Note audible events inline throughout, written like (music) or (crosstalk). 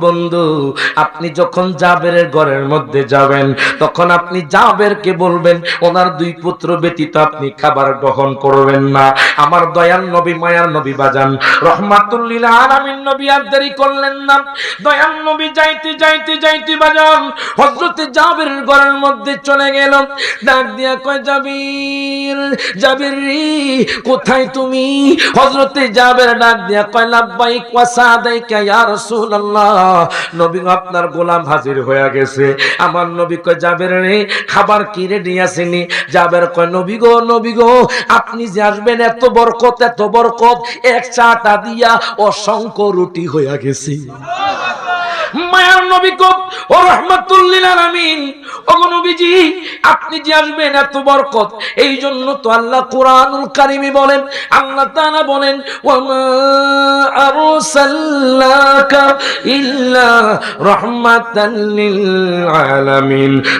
বন্ধু, আপনি যখন জাবেরের ঘরের মধ্যে যাবেন, তখন আপনি জাবেরকে বলবেন, ওনার দুই পুত্র ব্যতীত আপনি খাবার গ্রহণ করবেন না। আমার দয়াল নবী, মায়ার নবী বাজান রহমাতুল্লিল নবী আর দেরি করলেন না। দয়াল নবী যাইতে যাইতে যাইতে বাজান ঘরের মধ্যে চলে গেল। ডাক দিয়া কয়, জাবির জাবির কোথায় তুমি? হযরতে জাবের ডাক দিয়া কয় নবী আপনার গোলাম হাজির হয়ে গেছে। আমার নবী কয় যাবের রে খাবার কি রেডি আসেনি? যাবের কয়, নবী গো নবী গো, আপনি যে আসবেন এত বরকত এত বরকত, এক চাটা দিয়া অসংখ্য রুটি হয়ে গেছে। মায়ার ও নবীজি, আপনি যে আসবেন এত বরকত এই জন্য তো আল্লাহ কোরআনুল বলেন, আল্লাহ বলেন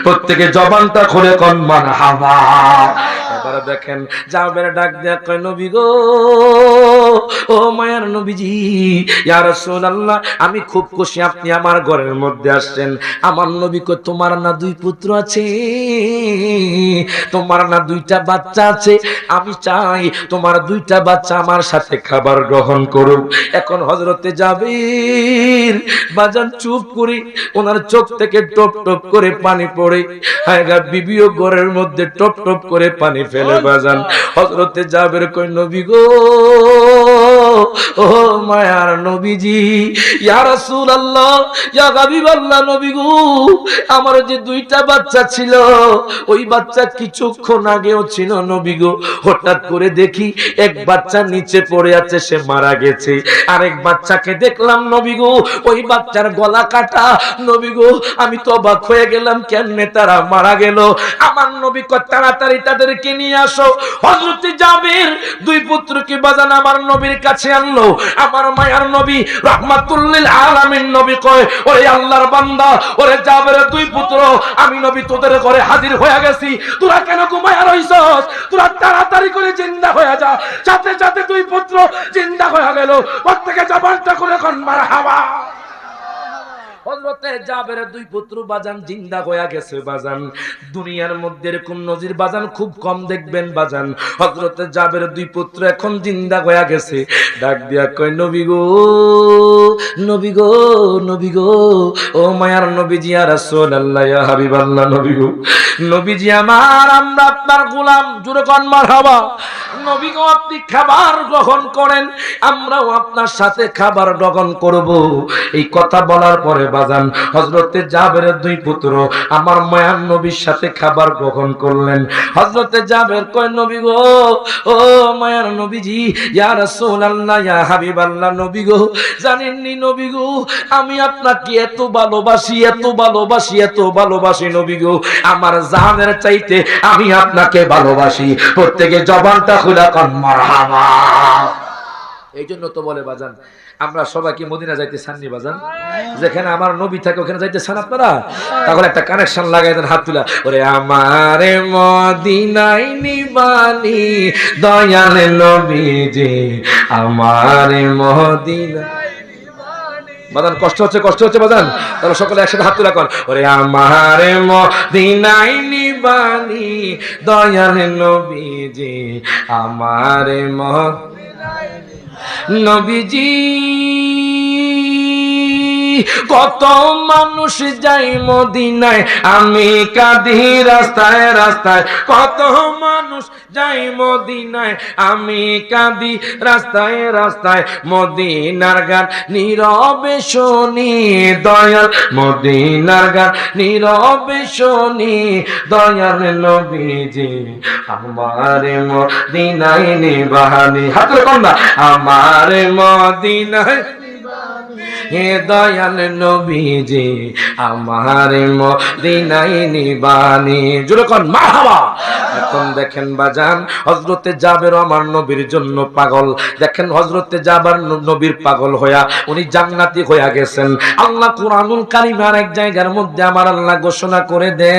প্রত্যেকে জবানটা খুলে কোন, মারহাবা। এবারে দেখেন ডাক দেয়া নবী গো, ও মায়ার নবীজি আমি খুব খুশি, আপনি আমার ঘরের মধ্যে আসছেন। আমার নবী কয়, তোমার না দুই পুত্র আছে? তোমার না দুইটা বাচ্চা আছে? আমি চাই তোমার দুইটা বাচ্চা আমার সাথে খাবার গ্রহণ করুক। এখন হজরতে যাবে বাজান চুপ করি ওনার চোখ থেকে টপ টপ করে পানি পড়ে। হায়গা বিবিও ঘরের মধ্যে টপ টপ করে পানি ফেলে বাজান। হজরতে যাবের কই নবী গো ও মায়ার নবীজি, ইয়া রাসূলুল্লাহ, ইয়া হাবিবাল্লাহ নবী গো, আমার যে দুইটা বাচ্চা ছিল, ওই বাচ্চা কিছুক্ষণ আগেও ছিল নবী গো। হঠাৎ করে দেখি এক বাচ্চা নিচে পড়ে আছে, সে মারা গেছে। আরেক বাচ্চাকে দেখলাম নবী গো, ওই বাচ্চার গলা কাটা। নবী গো, আমি তো অবাক হয়ে গেলাম, কেমনে তারা মারা গেল? আমার নবী কয় তাড়াতাড়ি তাদেরকে নিয়ে আসো। হযরতে জাবির দুই পুত্রকে বাজান আমার নবীর কাছে আনলো। আমার মায়ার নবী রহমাতুল্লিল আলামিন নবী কয়, ওরে আল্লাহর বান্দা, ওরে জাবের দুই পুত্র, আমি নবী তোদের ঘরে হাজির হয়ে গেছি। তোরা কেন ঘুমায়া রইছস? তোরা তাড়াতাড়ি করে জিন্দা হয়ে যা। যাতে যাতে দুই পুত্র জিন্দা হয়ে গেল। প্রত্যেকে জবানটা করে এখন মারহাবা। হযরতে জাবের দুই পুত্র বাজান জিন্দা হয়ে গেছে বাজান। দুনিয়ার মধ্যে এরকম নজির বাজান খুব কম দেখবেন বাজান। জাবের দুই পুত্র এখন জিন্দা হয়ে গেছে। ডাক দিয়া কয়, নবী গো নবী গো নবী গো, ও মায়ার আর রাসূলুল্লাহ, ইয়া নবী গো আমার, আমরা আপনার গোলাম কোন মারহাবা। নবী গো, আপনি খাবার গ্রহণ করেন, আমরাও আপনার সাথে খাবার গ্রহণ করব। এই কথা বলার পরে বাজান। হজরতে জাবের দুই পুত্র, আমার মায়ার নবীর সাথে খাবার গ্রহণ করলেন। হজরতে জাবের কয়, নবী গো, ও মায়ার নবীজি, ইয়া রাসূলুল্লাহ, ইয়া হাবিবাল্লাহ, নবী গো, জানেননি নবী গো, আমি আপনাকে এত ভালোবাসি এত ভালোবাসি এত ভালোবাসি নবী গো, আমার জানের চাইতে আমি আপনাকে ভালোবাসি। প্রত্যেকে জবানটা খুলে কন, মারহাবা। এই জন্য তো বলে বাজান আমরা সবাই কি মদিনা যাইতে চাননি বাজান? যেখানে আমার নবী থাকে, ওখানে যাইতে চান আপনারা? তাহলে একটা কানেকশন লাগাই দেন, হাত তুলা। ওরে, আমারে মদিনাই দয়াল নবীজি, আমারে মদিনা বাদান কষ্ট হচ্ছে কষ্ট হচ্ছে বাদান তাহলে সকলে একসাথে হাত তুলা কর। ওরে, আমারে মদিনাই নিবানি, দয়াল নবীজি, আমারে মহ নবীজি। কত মানুষ যাই মদিনায়, আমি কাঁদি রাস্তায় রাস্তায়। কত মানুষ যাই মদিনায়, আমি কাঁদি রাস্তায় রাস্তায়। মদিনার গান নীরবে শুনি দয়াল, মদিনার গান নীরবে শুনি দয়াল নবীজি। আমার মদিনায় নিবাহানি হাতের কন্যা আমার মদিনায় হে দয়াল নবীজি আমার মদিনায় নিবানি। জোরে কোন এখন দেখেন বাজান হজরতে যাবের আমার নবীর জন্য পাগল। দেখেন হজরতে যাবার নবীর পাগল হইয়া উনি জান্নাতি হইয়া গেছেন। আল্লাহ কুরআনুল কারীমের এক জায়গার মধ্যে আমার আল্লাহ ঘোষণা করে দে।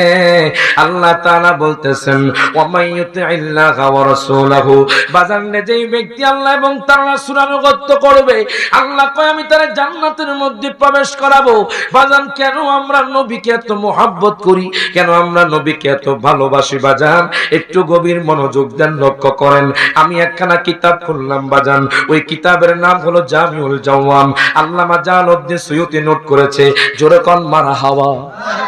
আল্লাহ তাআলা বলতেছেন ওয়ামাইয়ুতি ইল্লাহা ওয়া রাসূলাহু। বাজান যেই ব্যক্তি আল্লাহ এবং তার রাসূল আনুগত্য করবে, আল্লাহ কয়, আমি তার জান্নাতের মধ্যে প্রবেশ করাবো। বাজান, কেন আমরা নবীকে এত মোহাব্বত করি? কেন আমরা নবীকে এত ভালোবাসি বাজান? একটু গভীর মনোযোগ দেন, লক্ষ্য করেন, আমি একখানা কিতাব খুললাম, বাজান। ওই কিতাবের নাম হলো জামিউল জাওয়াম আল্লামা জালালউদ্দিন সুয়ুতি নোট করেছে, জোরে কন মারা হাওয়া।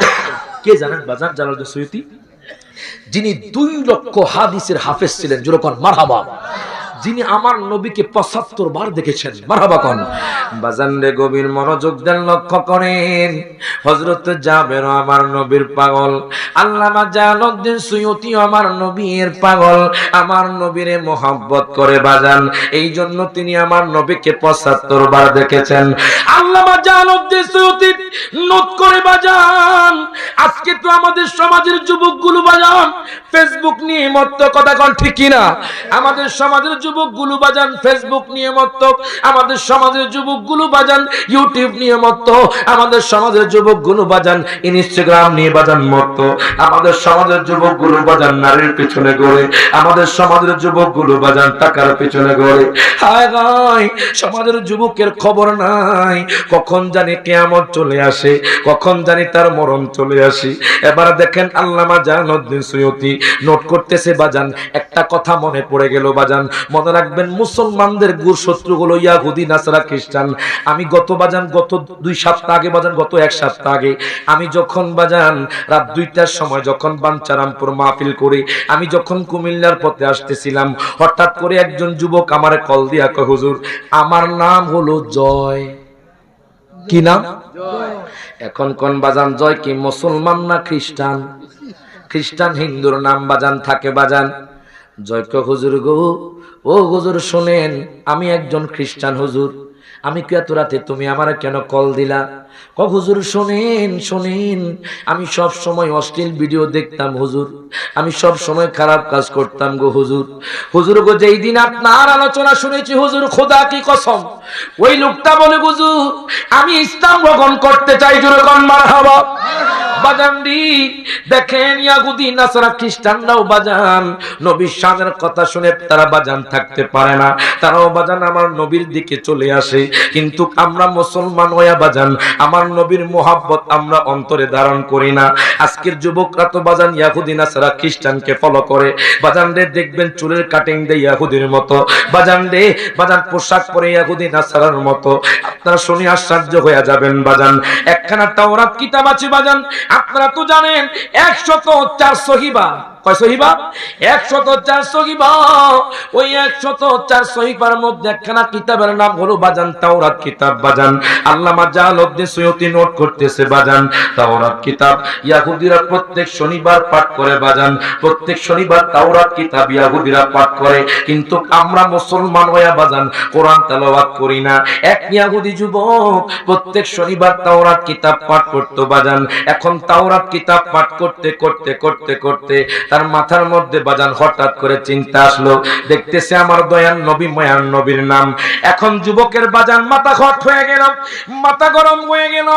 (coughs) কে জানেন বাজান জালালউদ্দিন সুয়ুতি যিনি দুই লক্ষ হাদিসের হাফেজ ছিলেন যেরকম মারহাবা যিনি আমার নবীকে পঁচাত্তর বার দেখেছেন। মারহাবা কন। বাজান রে গভীর মনোযোগ দেন, লক্ষ্য করেন হজরত যাবের আমার নবীর পাগল, আল্লামা জালালউদ্দিন সুয়ুতি আমার নবীর পাগল, আমার নবীরে মোহাব্বত করে বাজান এই জন্য তিনি আমার নবীকে পঁচাত্তর বার দেখেছেন। আল্লামা জালালউদ্দিন সুয়ুতি নোট করে বাজান, আজকে তো আমাদের সমাজের যুবকগুলো বাজান ফেসবুক নিয়ে মত্ত কথা কন, ঠিক কিনা? আমাদের সমাজের যুবকগুলো বাজান ফেসবুক নিয়ে মত্ত আমাদের সমাজের যুবকগুলো বাজান ইউটিউব নিয়ে মত্ত আমাদের সমাজের যুবকগুলো বাজান ইনস্টাগ্রাম নিয়ে বাজান মত্ত আমাদের সমাজের যুবকগুলো বাজান নারীর পিছনে গড়ে। আমাদের সমাজের যুবকগুলো বাজান টাকার পিছনে গড়ে। হায় হায় সমাজের যুবকের খবর নাই। কখন জানি কেয়ামত চলে আসে, কখন জানি তার মরণ চলে আসি। এবার দেখেন আল্লামা জাহানুদ্দিন সৈয়দি নোট করতেছে বাজান, একটা কথা মনে পড়ে গেল বাজান। মনে রাখবেন, মুসলমানদের গুর শত্রুগুলো ইয়াহুদি, নাসারা, খ্রিস্টান। আমি গত বাজান, গত দুই সপ্তাহ আগে বাজান, গত এক সপ্তাহ আগে। আমি যখন বাজান, রাত দুইটার সময় যখন বাঞ্চারামপুর মাহফিল করে, আমি যখন কুমিল্লার পথে আসতেছিলাম, হঠাৎ করে একজন যুবক আমার কল দিয়া কয়, হুজুর, আমার নাম হলো জয়। কি নাম? এখন কোন বাজান, জয় কি মুসলমান না খ্রিস্টান? খ্রিস্টান, হিন্দুর নাম বাজান থাকে বাজান। জয়ক হুজুর গো, ও হুজুর শোনেন, আমি একজন খ্রিস্টান হুজুর। আমি এত রাতে তুমি আমার কেন কল দিলা? ক হুজুর শোনেন শোনেন, আমি সব সময় অশ্লীল ভিডিও দেখতাম হুজুর। আমি সব সময় খারাপ কাজ করতাম গো হুজুর। হুজুর গো, যেই দিন আপনার আলোচনা শুনেছি হুজুর, খোদা কি কসম? ওই লোকটা বলে, হুজুর, আমি ইসলাম গ্রহণ করতে চাই, জোরে কন মারহাবা। বাজান দেখেন ইয়াহুদি নাসারা খ্রিস্টানরাও বাজান। নবীর কথা শুনে তারা বাজান থাকতে পারে না। তারাও বাজান আমার নবীর দিকে চলে আসে। কিন্তু আমরা মুসলমান হইয়া বাজান, আমার নবীর মোহাব্বত আমরা অন্তরে ধারণ করি না। আজকের যুবকরা তো বাজান ইয়াহুদি নাসারা খ্রিস্টানকে ফলো করে। বাজান রে, দেখবেন চুলের কাটিং দেয় ইয়াহুদির মতো। বাজান রে, বাজান পোশাক পরে ইয়াহুদি নাসারার মতো। আপনারা শুনে আশ্চর্য হয়ে যাবেন বাজান। একখানা তাওরাত কিতাব আছে বাজান। আপনারা তো জানেন একশত চার সহিবা প্রত্যেক শনিবার পাঠ করে বাজান, প্রত্যেক শনিবার তাওরাত কিতাব ইয়াহুদিরা পাঠ করে। কিন্তু আমরা মুসলমান হইয়া বাজান, কোরআন তেলাওয়াত করি না। এক ইয়াহুদি যুবক প্রত্যেক শনিবার তাওরাত কিতাব পাঠ করতো বাজান। এখন তাওরাত কিতাব পাঠ করতে করতে করতে করতে তার মাথার মধ্যে বাজান হঠাৎ করে চিন্তা আসলো, দেখতেছে আমার দয়ান নবী, মায়ান নবীর নাম। এখন যুবকের বাজান মাথা খট হয়ে গেল, মাথা গরম হয়ে গেল।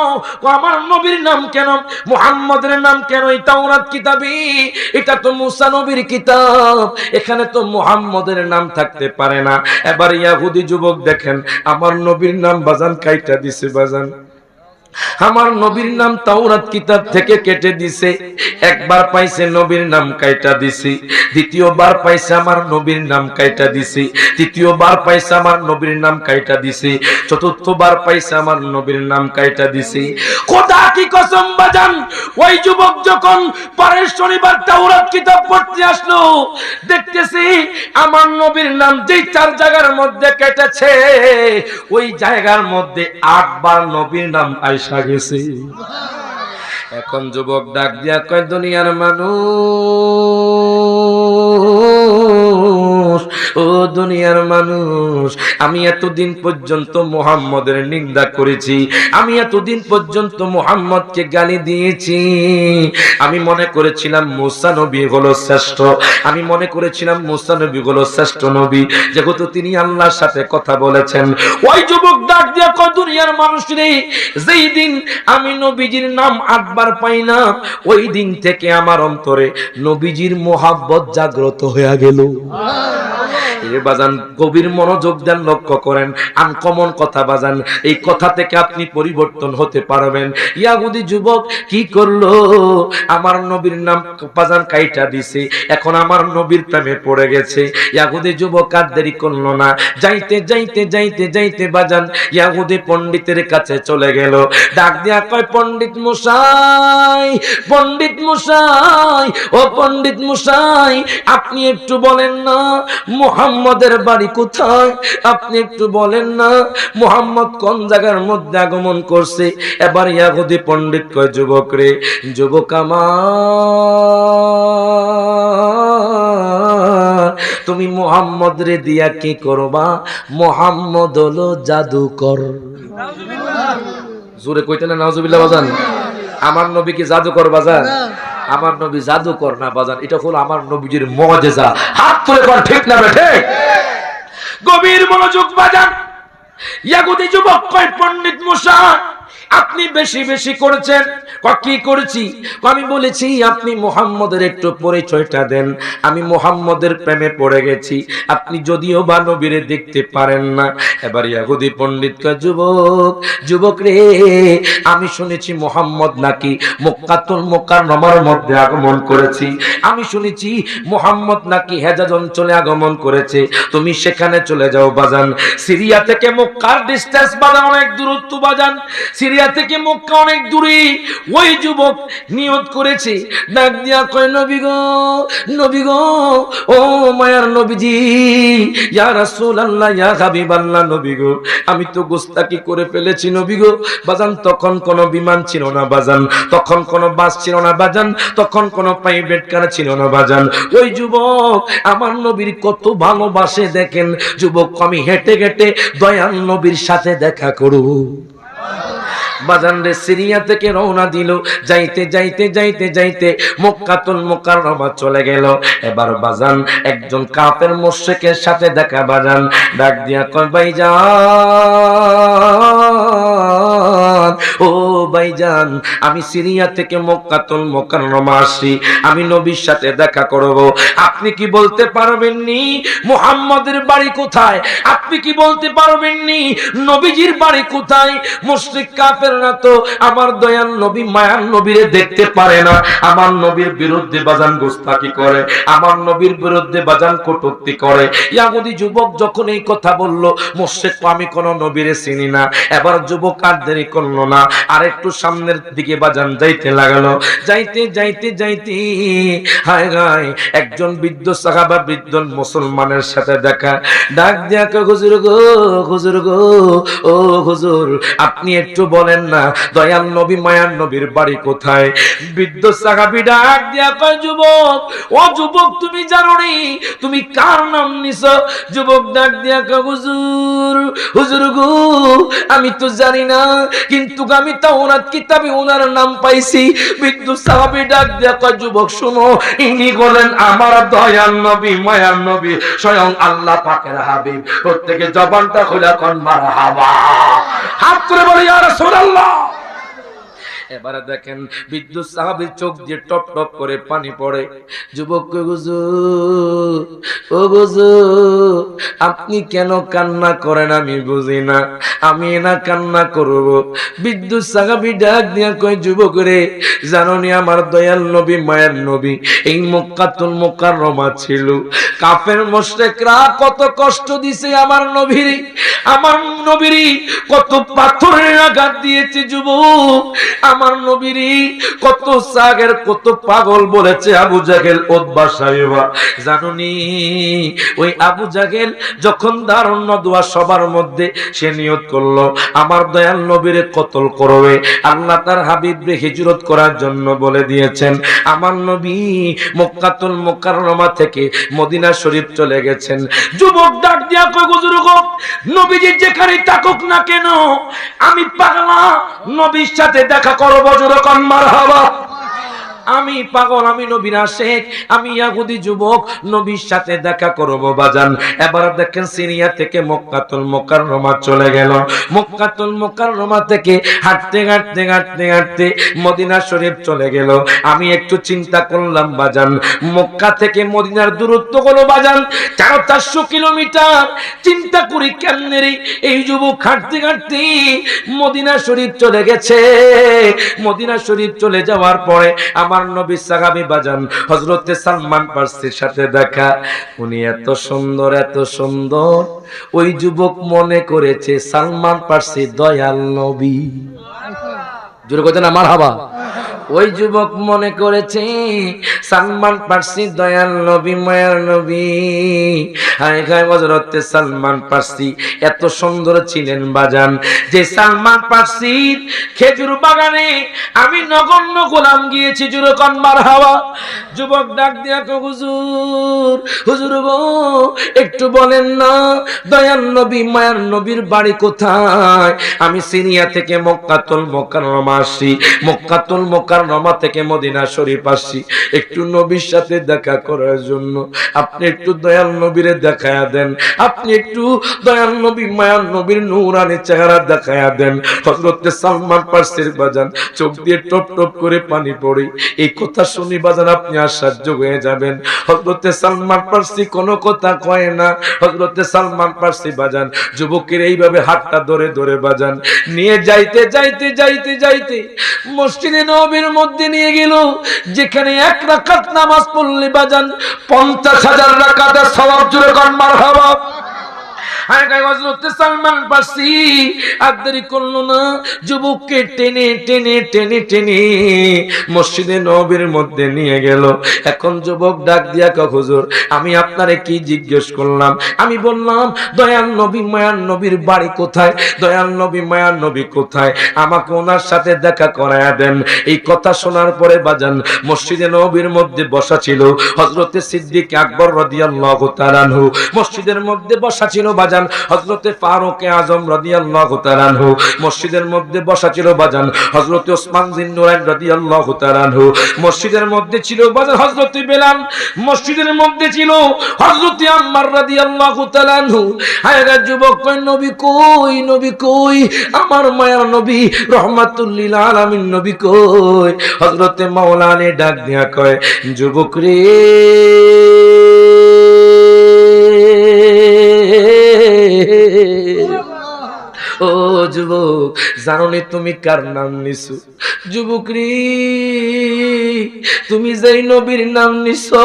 আমার নবীর নাম কেন? মুহাম্মদের নাম কেন? এই তাওরাত কিতাবই এটা তো মুসা নবীর কিতাব। এখানে তো মুহাম্মদের নাম থাকতে পারে না। এবার ইয়াহুদি যুবক দেখেন, আমার নবীর নাম বাজান কাইটা দিছে বাজান। আমার নবীর নাম তাওরাত কিতাব থেকে কেটে দিছে। একবার পাইছে নবীর নাম কাইটা দিছি। দ্বিতীয়বার পাইছে আমার নবীর নাম কাইটা দিছি। তৃতীয়বার পাইছে আমার নবীর নাম কাইটা দিছি। চতুর্থবার পাইছে আমার নবীর নাম কাইটা দিছি। খোদা কি কসম বাজান, ওই যুবক যখন পরের শনিবার তাওরাত কিতাব পড়তে আসলো, দেখতেছি আমার নবীর নাম যেই চার জায়গার মধ্যে কেটেছে, ওই জায়গার মধ্যে আটবার নবীর নাম আইসা গেছে এখন যুবক ডাক দিয়া কয় দুনিয়ার মানুষ ও দুনিয়ার মানুষ, আমি এতদিন পর্যন্ত মোহাম্মদের নিন্দা করেছি, আমি এতদিন পর্যন্ত মোহাম্মদকে গালি দিয়েছি। আমি মনে করেছিলাম মুসা নবী হলো শ্রেষ্ঠ, আমি মনে করেছিলাম মুসা নবী হলো শ্রেষ্ঠ নবী। যেহেতু তিনি আল্লাহর সাথে কথা বলেছেন, ওই যুবক ডাক দিয়া কয়, দুনিয়ার মানুষ রে, যেই দিন আমি নবীজির নাম আটবার পাই না, ওই দিন থেকে আমার অন্তরে নবীজির মোহাব্বত জাগ্রত হয়ে গেল। এ বাজান, গভীর মনোযোগ দেন, লক্ষ্য করেন, আনকমন কথা বাজান, এই কথা থেকে আপনি পরিবর্তন হতে পারবেন। যুবক, কি করল? আমার নবীর নাম বাজান কাইটা দিছে, এখন আমার নবীর প্রেমে পড়ে গেছে। যুবক, আর দেরি করল না। যাইতে যাইতে যাইতে যাইতে বাজান পণ্ডিতের কাছে চলে গেল। ডাক দিয়া কয়, পণ্ডিত মশাই পণ্ডিত মশাই, ও পণ্ডিত মশাই, আপনি একটু বলেন না মোহাম্মদের বাড়ি কোথায়? আপনি একটু বলেন না মোহাম্মদ কোন জায়গার মধ্যে আগমন করছে? এবার ইয়াহুদি পণ্ডিত কয় যুবক রে যুবক আমার তুমি মোহাম্মদ রে দিয়া কি করবা? মোহাম্মদ হলো জাদুকর। জোরে কইতে না নাজুবিল্লাহ বাজান। আমার নবী কি জাদুকর বাজান? আমার নবী জাদুকর না বাজান, এটা হলো আমার নবীজির মজেজা। হাত তুলে কর ঠিক না ঠিক? গভীর মনোযোগ বাজান। ইয়াগুদি যুবক কয়, পণ্ডিত মুসা আপনি বেশি বেশি করেছেন। কি করেছি? আমি বলেছি, আপনি মোহাম্মদের একটু পরিচয়টা দেন। আমি মোহাম্মদের প্রেমে পড়ে গেছি। আপনি যদিও বা নবীরে দেখতে পারেন না। এবার ইয়াহুদি পণ্ডিত যুবক যুবক রে, আমি শুনেছি মোহাম্মদ নাকি মক্কাতুল মোকাররমার মধ্যে আগমন করেছি। আমি শুনেছি মোহাম্মদ নাকি হেজাজ অঞ্চলে আগমন করেছে। তুমি সেখানে চলে যাও বাজান। সিরিয়া থেকে মক্কার ডিস্টেন্স বাজান, অনেক দূরত্ব বাজান। সিরিয়া থেকে মক্কা অনেক দূরে। ওই যুবক নিয়ত করেছে। ডাক দিয়া কয়, নবী গো নবী গো, ও মায়ার নবীজি, ইয়া রাসূলুল্লাহ, ইয়া হাবিবাল্লাহ, নবী গো, আমি তো গোস্তাকি করে ফেলেছি, নবী গো। বাজান, তখন কোনো বিমান ছিল না, বাজান। তখন কোনো বাস ছিল না, বাজান। তখন কোনো প্রাইভেট কার ছিল না, বাজান। ওই যুবক, আমার নবীর কত ভালোবাসে, দেখেন। যুবক, আমি হেঁটে হেঁটে দয়াল নবীর সাথে দেখা করু বাজান রে সিরিয়া থেকে রওনা দিল। যাইতে যাইতে যাইতে যাইতে মক্কাতুল মোকাররমা চলে গেল। এবার বাজান একজন কাফের মুশরিকের সাথে দেখা বাজান। ডাক দিয়া কয় ও ভাইজান, আমি সিরিয়া থেকে মক্কাতুল আসি আমি নবীর সাথে দেখা করব। আপনি কি বলতে পারবেন নি মুহাম্মাদের বাড়ি কোথায়? আপনি কি বলতে পারবেন নি নবীজির বাড়ি কোথায়? মুশরিক কাফেররা তো আমার নবী নবীরে দেখতে পারে না। আমার নবীর বিরুদ্ধে বাজান গোস্তাকি করে। আমার নবীর বিরুদ্ধে বাজান কটূক্তি করে। ইয়াহুদি যুবক যখন এই কথা বলল, মুশরিক আমি কোন নবীরে চিনি না। এবার যুবক আর দেরি করল না। আর একটু সামনের দিকে বাজান যাইতে লাগালো। যাইতে যাইতে যাইতে, হায় হায় একজন বৃদ্ধ সাহাবা বৃদ্ধ মুসলমানের সাথে দেখা। ডাক দিয়া হুজুর গো হুজুর গো, ও হুজুর, আপনি একটু বলেন না, দয়াল নবী, মায়ার নবীর বাড়ি কোথায়? বৃদ্ধ সাহাবি ডাক দিয়া কয়, যুবক, ও যুবক, তুমি জানো নি, তুমি কার নাম নিছো? যুবক ডাক দিয়া হুজুর হুজুর গো, আমি তো জানি না, কিন্তু আমি তাওরাত কিতাবে ওনার নাম পাইছি। বিদ্যু সাহাবি ডাক দেখা যুবক, শুনো, ইনি বলেন, আমার দয়াল নবী, মায়ার নবী, স্বয়ং আল্লাহ পাকের হাবিব। প্রত্যেকে জবানটা খোলা কন, মারহাবা। হাত করে বলে, ইয়া রাসূলুল্লাহ! এবারে দেখেন বিদ্যুৎ সাহাবির চোখ দিয়ে টপ টপ করে পানি পড়ে। যুবক আপনি কেন কান্না করেন আমি বুঝি না। আমি না কান্না করব। বিদ্যুৎ সাহাবি ডাক দিয়া কয়, যুবক রে, জাননি আমার দয়াল নবী, মায়ের নবী, এই মক্কাতুল মুকাররমা ছিল। কাফের মুশরিকরা কত কষ্ট দিছে আমার নবীর আমার নবীর কত পাথরের আঘাত দিয়েছে যুবক। আমার নবীরই কত সাগের, কত পাগল বলেছে আবু জাগেল ওদবা সাহেবা। জানুনি, ওই আবু জাগেল যখন দারুণ নদুয়া সবার মধ্যে সে নিয়ত করল, আমার দয়াল নবীরে কতল করবে? আল্লাহ তার হাবিবরে হিজরত করার জন্য বলে দিয়েছেন, আমার নবী মক্কাতুল মোকাররমা থেকে মদিনা শরীফ চলে গেছেন। যুবক ডাক দিয়া কই নবীজি যেখানে থাকুক না কেন, আমি পাগলা নবীর সাথে দেখা করব মার মারহাবা। আমি পাগল, আমি নবীর শেখ আমি ইয়াহুদি যুবক, নবীর সাথে দেখা করব বাজান। এবার দেখেন সিরিয়া থেকে মক্কাতুল মোকাররমা চলে গেল। মক্কাতুল মোকাররমা থেকে হাঁটতে হাঁটতে হাঁটতে হাঁটতে মদিনা শরীফ চলে গেল। আমি একটু চিন্তা করলাম বাজান, মক্কা থেকে মদিনার দূরত্ব হলো বাজান, চার চারশো কিলোমিটার। চিন্তা করি কেমনে এই যুবক হাঁটতে হাঁটতে মদিনা শরীফ চলে গেছে। মদিনা শরীফ চলে যাওয়ার পরে আমার নবী সাহাবি বাজান হজরতে সালমান পার্সির সাথে দেখা। উনি এত সুন্দর এত সুন্দর। ওই যুবক মনে করেছে সালমান পার্সি দয়াল নবী। জোরে কথা না আমার হাবা ওই যুবক মনে করেছে সালমান পার্সি দয়াল নবী, মায়ার নবী। সালমান পার্সি, এত সুন্দর ছিলেন বাজান। যে সালমান খেজুর বাগানে আমি নগণ্য গোলাম গিয়েছি জুরকন মার হাওয়া যুবক ডাক দিয়া হুজুর হুজুর একটু বলেন না, দয়াল নবী, মায়ার নবীর বাড়ি কোথায়? আমি সিরিয়া থেকে মক্কাতুল মোকাররমা আসছি, মক্কাতুল মোকাররমা থেকে মদিনা শরীফ আসছি। একটু নবীর সাথে দেখা করার জন্য। আপনি একটু দয়াল নবীরে দেখায়া দেন। আপনি একটু দয়াল নবী, মায়ার নবীর নূরানি চেহারা দেখায়া দেন। হযরতে সালমান পার্সির বাজান, চোখ দিয়ে টপ টপ করে পানি পড়ে। এই কথা শুনি বাজান আপনি আশ্চর্য হয়ে যাবেন। হযরতে সালমান পার্সি কোনো কথা কয় না। হযরতে সালমান পার্সি বাজান, যুবকের এইভাবে হাতটা ধরে ধরে বাজান, নিয়ে যাইতে যাইতে যাইতে যাইতে মসজিদে নবীর মধ্যে নিয়ে গেল। যেখানে এক রাকাত নামাজ পড়লে বাজান পঞ্চাশ হাজার রাকাতের সওয়াব জুড়ে করেন মার হাবাব সালমান পার্সি আর দেরি করল না, যুবককে টেনে টেনে টেনে টেনে মসজিদে নবীর মধ্যে নিয়ে গেল। এখন যুবক ডাক দিয়া হুজুর, আমি আপনারে কি জিজ্ঞেস করলাম? আমি বললাম, দয়াল নবী মায়ার নবীর বাড়ি কোথায়? দয়াল নবী মায়ার নবী কোথায়? আমাকে ওনার সাথে দেখা করায়া দেন। এই কথা শোনার পরে বাজান মসজিদে নবীর মধ্যে বসা ছিল। হজরতে সিদ্দিক আকবর রাদিয়াল্লাহু তাআলা আনহু মসজিদের মধ্যে বসা ছিল বাজান। হজরতে ফারুক আজম রাদিয়াল্লাহু তাআলা আনহু মসজিদের মধ্যে বসা ছিল বাজান। হজরতে ওসমান বিন রাদিয়াল্লাহু তাআলা আনহু মসজিদের মধ্যে ছিল বাজান। হজরতে বেলাল মসজিদের মধ্যে ছিল হজরতে আম্মার রাদিয়াল্লাহু তাআলা আনহু। হায়রা যুবক, কই নবী কই নবী কই? আমার মায়ার নবী রহমাতুল্লিল আলামিন নবী কই? হজরতে মাওলানে ডাক দিয়া কয়, যুবক রে ও যুবক, জাননি তুমি কার নাম নিছো? যুবক রে তুমি যেই নবীর নাম নিছো,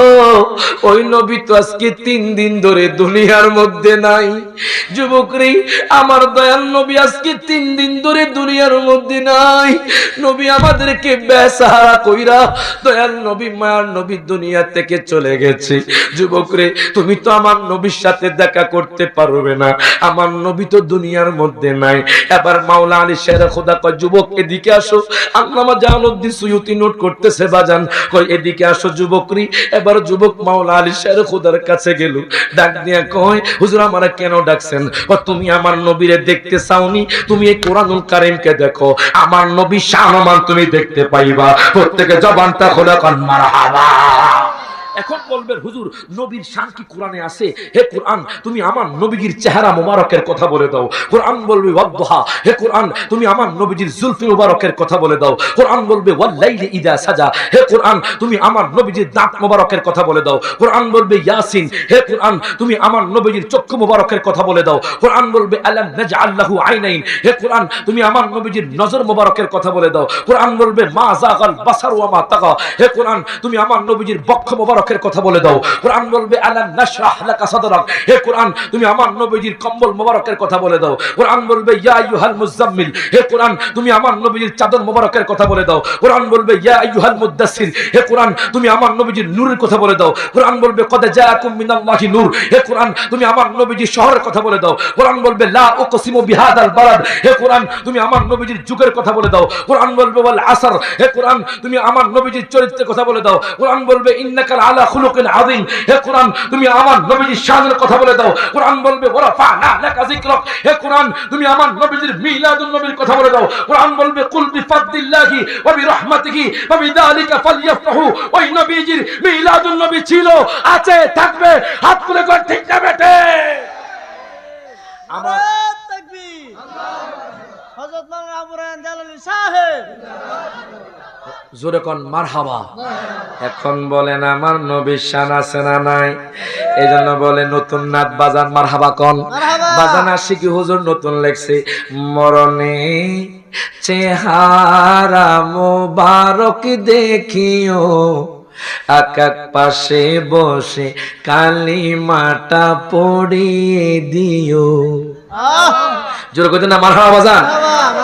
ওই নবী তো আজকে তিন দিন ধরে দুনিয়ার মধ্যে নাই। যুবক রে আমার দয়াল নবী আজকে তিন দিন ধরে দুনিয়ার মধ্যে নাই। নবী আমাদেরকে বেসাহারা কইরা দয়াল নবী, মায়ার নবী দুনিয়া থেকে চলে গেছে। যুবক রে তুমি তো আমার নবীর সাথে দেখা করতে পারবে না। আমার নবী তো দুনিয়ার মধ্যে নাই। এবার মাওলা আলী শের খোদা কয়, যুবক, এদিকে আসো। আল্লামা জাহানুদ্দিন সুয়ুতি নোট করতেছে, বাজান। কয়, এদিকে আসো যুবকরি এবার যুবক মাওলা আলী শের খোদার কাছে গেল। ডাক দিয়া কয়, হুজুর, আমারা কেন ডাকছেন? তুমি আমার নবীরে দেখতে চাওনি। তুমি এই কোরআনুল কারিমকে দেখো। আমার নবী শাহমান তুমি দেখতে পাইবা। প্রত্যেকে জবানটা খোলা কন মারহাবা। এখন বলবেন, হুজুর, নবীর শান কি কোরআনে আছে? হে কোরআন, তুমি আমার নবীর চেহারা মোবারকের কথা বলে দাও। কোরআন বলবে, ওয়াদ্দুহা। হে কোরআন, তুমি আমার নবীজির জুলফি মোবারকের কথা বলে দাও। কোরআন বলবে, ওয়াল্লাইলি ইদা সাজা। হে কোরআন, তুমি আমার নবীজির দাঁত মোবারকের কথা বলে দাও। কোরআন বলবে, ইয়াসিন। হে কোরআন, তুমি আমার নবীজির চক্ষু মোবারকের কথা বলে দাও। কোরআন বলবে, আলাম নাজআল লাহু আইনাইন। হে কোরআন, তুমি আমার নবীজির নজর মোবারকের কথা বলে দাও। কোরআন বলবে, মা জাগাল বাসার ওয়া মা তাগা। হে কোরআন, তুমি আমার নবীজির বক্ষ মোবারকের মোবারকের কথা বলে দাও। কোরআন বলবে, আলাম নাশরাহ লাকা সাদরাক হে কোরআন, তুমি আমার নবীজির কম্বল মোবারকের কথা বলে দাও। কোরআন বলবে, ইয়া আইয়ুহাল মুজাম্মিল। হে কোরআন, তুমি আমার নবীজির চাদর মোবারকের কথা বলে দাও। কোরআন বলবে, ইয়া আইয়ুহাল মুদাসসির। হে কোরআন, তুমি আমার নবীজির নূরের কথা বলে দাও। কোরআন বলবে, কদ জাআকুম মিনাল্লাহি নূর। হে কোরআন, তুমি আমার নবীজির শহরের কথা বলে দাও। কোরআন বলবে, লা উকসিমু বিহাদাল বালাদ। হে কোরআন, তুমি আমার নবীজির যুগের কথা বলে দাও। কোরআন বলবে, ওয়াল আসর। হে কোরআন, তুমি আমার নবীজির চরিত্রের কথা বলে দাও। কোরআন বলবে, ইন্নাকাল আলা খুলুকিন আযীম। হে কোরআন, তুমি আমার নবীজির শানের কথা বলে দাও। কোরআন বলবে, ওরাফানা লাকা যিকরাক। হে কোরআন, তুমি আমার নবীজির মিলাদুন নবীর কথা বলে দাও। কোরআন বলবে, কুল বিফাদলিল্লাহি ওয়া বিরহমাতিহি ওয়া বিযালিকা ফালইফরাহু ওই নবীজির মিলাদুন নবী ছিল, আছে, থাকবে, হাত তুলে কর, ঠিক না বেটে? আমার তাকবীর হযরত মাওলানা আবুরান জালালি সাহেব। জোরে কন মারহাবা। এখন বলেন আমার নবীর শান আছে না নাই? এই জন্য বলে নতুন নাত বাজান মারহাবা কন। মারহাবা। বাজান আশিকি হুজুর নতুন লেখছে। মরণে চেহারা মোবারক দেখিও আকাক পাশে বসে কালিমাটা পড়িয়ে দিও। আহ! জোরে কইতে না বাজান?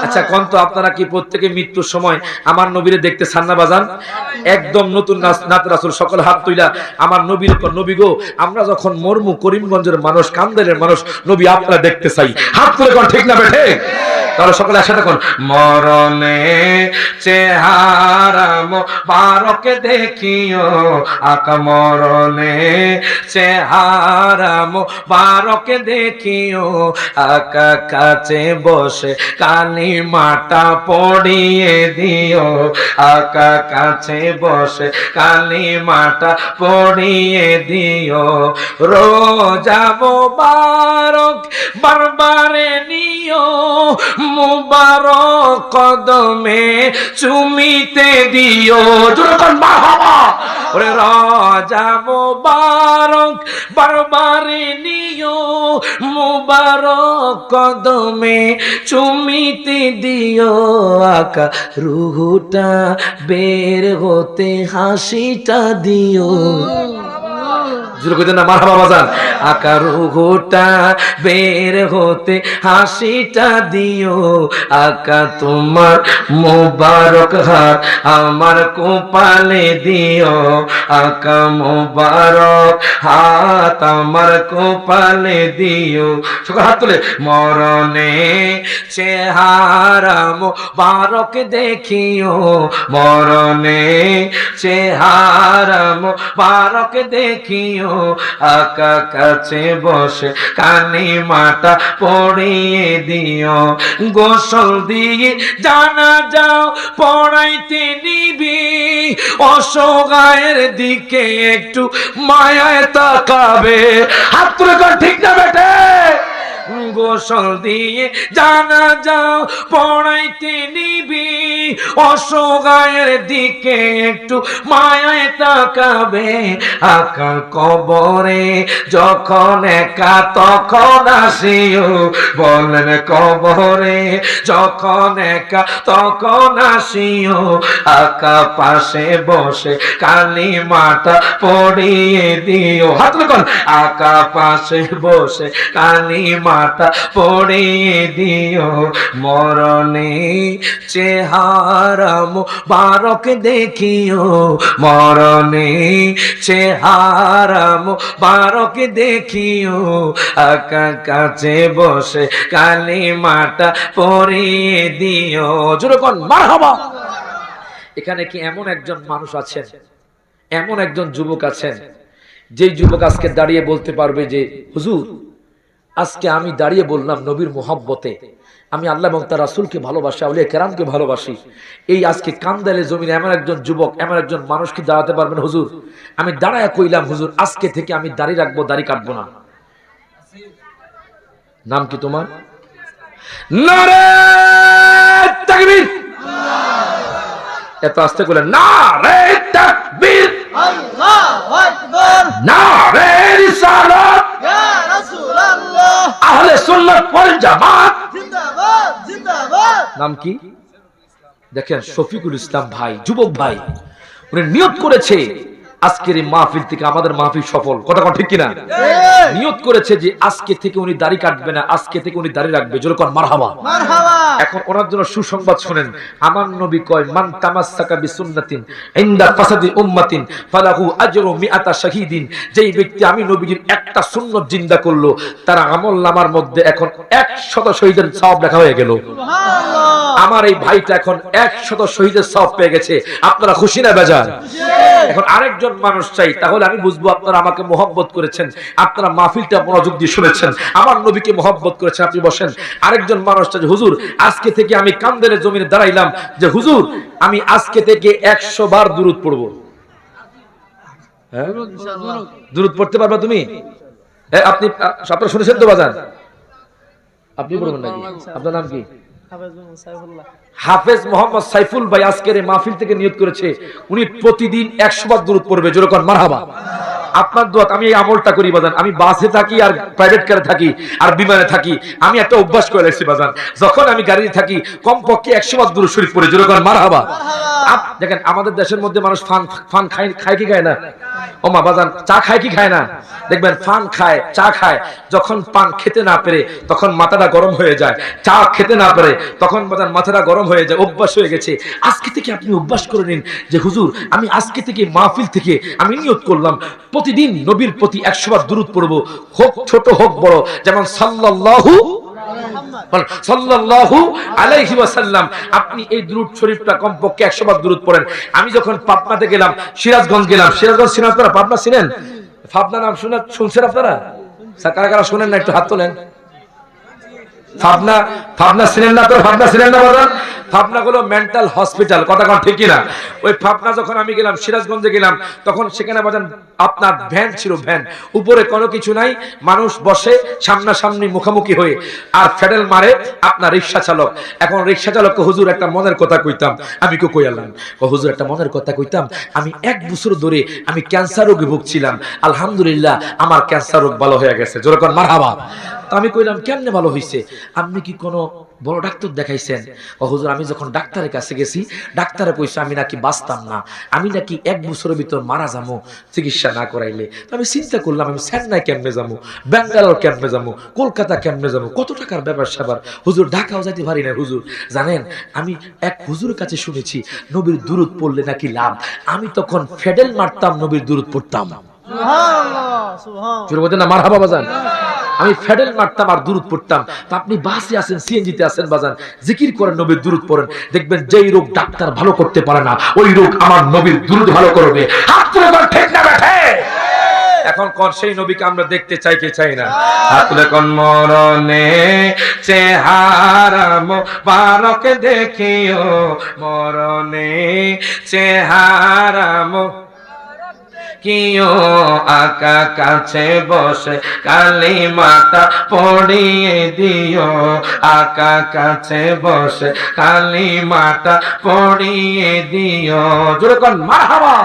আচ্ছা কোন তো আপনারা কি প্রত্যেকে মৃত্যুর সময় আমার নবীরে দেখতে সান্না না বাজান? একদম নতুন নাত রাসুল সকল হাত তুইলা আমার নবীর উপর নবী গো আমরা যখন মরমু করিমগঞ্জের মানুষ কান্দারের মানুষ নবী আপনারা দেখতে চাই। হাত তুলে কোন ঠিক না বেঠে? তাহলে সকলে একসাথে কোন? মরণে চেহারা বারকে দেখিও, আকা মরণে চেহারা বারকে দেখিও, আকা কাছে বসে কালি মাটা পড়িয়ে দিও, আকা কাছে বসে কালি মাটা পড়িয়ে দিও। রোজা মোবারক বারবারে নিও মুবারক কদমে চুমিতে দিও। দুরকম বাবা ওরে রাজা মোবারক, বারবারে নিও। মুবারক কদমে চুমিতে দিও। আকা রুহুটা বের হতে, হাসিটা দিও। জোরে কইতে না, মারহাবা বাজান। আকার গোটা বের হতে, হাসিটা দিও। আকা তোমার মোবারক হাত আমার কোপালে দিও। আকা মোবারক হাত আমার কোপালে দিও। সকল হাত তুলে, মরণে চেহারা মোবারক দেখিও। মরণে চেহারা মোবারক দেখিও। আকা কাছে বসে কানি মাটা পড়িয়ে দিও, গোসল দিয়ে জানা যাও, পড়াইতে নিবি। অসহায়ের দিকে একটু মায়ায় তাকাবে। হাত তুলে ঠিক না বেটে? গোসল দিয়ে জানা যাও, পড়াইতে নিবি। অসহায়ের দিকে একটু মায়ায় তাকাবে। আকার কবরে যখন একা, তখন আসিও বলেন কবরে। যখন একা, তখন আসিও আকা পাশে বসে কালী মাটা পড়িয়ে দিও। হাত আকা পাশে বসে কালী মাটা পড়িয়ে দিও। মরণে চেহারা বারক দেখিও মরণে চেহারা বারক দেখিও আকা কাছে বসে কালী মাটা পড়িয়ে দিও। যেরকম মার হবা এখানে কি এমন একজন মানুষ আছেন? এমন একজন যুবক আছেন? যে যুবক আজকে দাঁড়িয়ে বলতে পারবে যে, হুজুর, আজকে আমি দাঁড়িয়ে বললাম নবীর মোহাব্বতে। আমি আল্লাহ এবং তার রাসুলকে ভালোবাসি আউলিয়া কেরামকে ভালোবাসি। এই আজকে কান্দালে জমিনে এমন একজন যুবক এমন একজন মানুষকে দাঁড়াতে পারবেন হুজুর। আমি দাঁড়ায় কইলাম হুজুর আজকে থেকে আমি দাড়ি রাখব দাড়ি কাটবো না। নাম কি তোমার? এত আস্তে করে না রে তাকবীর! আল্লাহু আকবার! না রে রিসালাত আহলে সুন্নাত ওয়াল জামাত। জিন্দাবাদ জিন্দাবাদ। নাম কি? দেখেন শফিকুল ইসলাম ভাই যুবক ভাই উনি নিয়োগ করেছে। আজকের এই মাহফিল থেকে আমাদের মাহফিল সফল। কথা কোন ঠিক কিনা? নিয়ত করেছে যে আজকে থেকে উনি দাড়ি কাটবে না আজকে থেকে উনি দাড়ি রাখবে। জোরে কর মারহাবা। এখন ওনার জন্য সুসংবাদ শুনেন আমার নবী কয় মান তামাসসাকা বিসুন্নাতিন ইনদা ফাসাদি উম্মাতিন ফালাহু আজরু মিআতা শাহীদিন। যেই ব্যক্তি আমি নবীজির একটা সুন্নাত জিন্দা করল তার আমল নামার মধ্যে এখন 100 শহীদের সওয়াব লেখা হয়ে গেল। সুবহানাল্লাহ। আমার এই ভাইটা এখন 100 শহীদের সওয়াব পেয়ে গেছে। আপনারা খুশি না বেজার? এখন আরেকজন মানুষ চাই, তাহলে আমি বুঝব আপনারা আমাকে মোহব্বত করেছেন, আপনারা মাহফিলটা মনোযোগ দিয়ে শুনেছেন, আমার নবীকে মোহব্বত করেছেন, আপনি বসেন। আরেকজন মানুষ চাই, হুজুর, আজকে থেকে আমি কান্দের জমিনে দাঁড়াইলাম যে, হুজুর, আমি আজকে থেকে একশো বার দূরত পড়ব। হ্যাঁ? দূরত পড়তে পারবা তুমি? আপনি আপনারা শুনেছেন তো বাজান? আপনি পড়বেন নাকি? আপনার নাম কি? হাফেজ মোহাম্মদ সাইফুল ভাই আজকের মাহফিল থেকে নিয়োগ করেছে। উনি প্রতিদিন একশো বার দূরত পড়বে যেরকম মারহাবা। আপনার দোয়াত, আমি এই আমলটা করি, বাজান। আমি বাসে থাকি আর প্রাইভেট কারে থাকি আর বিমানে থাকি। আমি একটা অভ্যাস করে রাখছি বাজান। যখন আমি গাড়িতে থাকি, কমপক্ষে একশো বার দূর শরীফ পড়ে যেরকম মারহাবা। দেখেন, আমাদের দেশের মধ্যে মানুষ ফান ফান খায় খায় কি খায় না? ও মা বাজান, চা খায় কি খায় না? দেখবেন, ফান খায়, চা খায়, যখন পান খেতে না পেরে, তখন মাথাটা গরম হয়ে যায়। চা খেতে না পারে, তখন বাজান মাথাটা গরম হয়ে যায়, অভ্যাস হয়ে গেছে। আজকে থেকে আপনি অভ্যাস করে নিন যে, হুজুর, আমি আজকে থেকে মাহফিল থেকে আমি নিয়ত করলাম, প্রতিদিন নবীর প্রতি একশো বার দূরত পড়ব, হোক ছোট হোক বড়, যেমন সাল্লাল্লাহু সাল্লাল্লাহু আলাইহি ওয়াসাল্লাম, আপনি এই দুরূদ শরীফটা কমপক্ষে 100 বার দুরূদ পড়েন। আমি যখন পাবনাতে গেলাম, সিরাজগঞ্জ গেলাম, সিরাজগঞ্জ সিনেমা আপনারা? পাবনা ছিলেন পাবনা নাম শুনে শুনছেন আপনারা? কারা কারা শোনেন না, একটু হাত তোলেন। পাবনা পাবনা চিনেন না তো পাবনা চিনেন না বাজান। পাবনা গুলো মেন্টাল হসপিটাল কথা ঠিকই না ওই যখন আমি গেলাম, সিরাজগঞ্জে গেলাম, তখন সেখানে বাজান আপনার ভ্যান ছিল ভ্যান উপরে কোনো কিছু নাই, মানুষ বসে সামনাসামনি মুখোমুখি হয়ে, আর ফেডেল মারে আপনার রিক্সা চালক। এখন রিক্সা চালককে হুজুর, একটা মনের কথা কইতাম। আমি কো কইলাম ও হুজুর, একটা মনের কথা কইতাম। আমি এক বছর ধরে আমি ক্যান্সার রোগে ভুগছিলাম। আলহামদুলিল্লাহ, আমার ক্যান্সার রোগ ভালো হয়ে গেছে। যেরকম মারহাবা। তো আমি কইলাম কেমনে ভালো হইছে? আপনি কি কোনো বড় ডাক্তার দেখাইছেন? ও হুজুর আমি যখন ডাক্তারের কাছে গেছি ডাক্তারে কইছে আমি নাকি বাঁচতাম না আমি নাকি এক বছরের ভিতর মারা যাব চিকিৎসা না করাইলে। আমি চিন্তা করলাম আমি চেন্নাই কেমনে যাব ব্যাঙ্গালোর কেমনে যাব কলকাতা কেমনে যাব কত টাকার ব্যাপার স্যাপার। হুজুর ঢাকাও যাইতে পারি না হুজুর। জানেন আমি এক হুজুরের কাছে শুনেছি নবীর দূরত পড়লে নাকি লাভ। আমি তখন ফেডেল মারতাম নবীর দূরত পড়তাম। না মারহাবা বাজান। আমি ফেডেল মারতাম আর দূরত পড়তাম। তা আপনি বাসে আসেন সিএনজিতে আছেন, বাজান। জিকির করেন, নবীর দূরত পড়েন। দেখবেন যেই রোগ ডাক্তার ভালো করতে পারে না, ওই রোগ আমার নবীর দূরত ভালো করবে। হাত তুলে ঠিক না এখন কোন সেই নবীকে আমরা দেখতে চাই, কি চাই না? তুলে কোন মরণে চেহারা মোবারক দেখিও, মরণে চেহারা কিও আকা কাছে বসে কালী মাতা পড়িয়ে দিও আকা কাছে বসে কালী মাতা পড়িয়ে দিও জোরে কোন, মারহাবা!